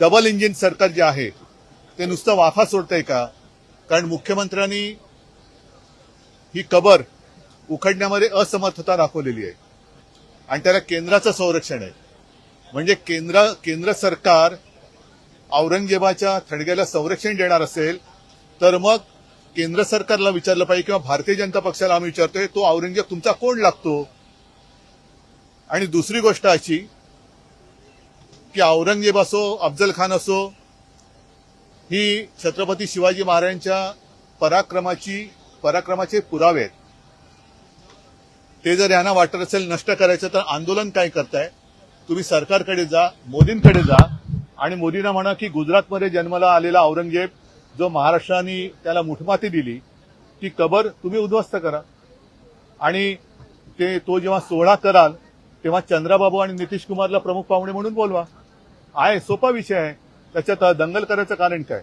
Double engine सरकार जे आहे ते नुसतं वाफा सोडतंय का? कारण मुख्यमंत्र्यांनी ही कबर उखडण्यामध्ये असमर्थता दाखवलेली आहे. आणि त्याला केंद्राचं संरक्षण आहे. म्हणजे केंद्र केंद्र सरकार औरंगजेबाच्या थडग्याला संरक्षण देणार असेल तर मग केंद्र सरकारला विचारलं पाहिजे किंवा भारतीय जनता पक्षाला आम्ही विचारतोय तो औरंगजेब तुमचा कोण लागतो? आणि दुसरी गोष्ट अशी की औरंगजेब असो अफजल खान असो ही छत्रपती शिवाजी महाराजांच्या पराक्रमाची पराक्रमाचे पुरावे आहेत. ते जर यांना वाटत असेल नष्ट करायचं तर आंदोलन काय करताय? तुम्ही सरकारकडे जा मोदींकडे जा आणि मोदींना म्हणा की गुजरातमध्ये जन्माला आलेला औरंगजेब जो महाराष्ट्राने त्याला मुठमाती दिली ती कबर तुम्ही उद्ध्वस्त करा. आणि ते तो जेव्हा सोहळा कराल तेव्हा चंद्राबाबू आणि नितीश कुमारला प्रमुख पाहुणे म्हणून बोलवा. आहे सोपा विषय आहे. त्याच्यात दंगल करायचं कारण काय?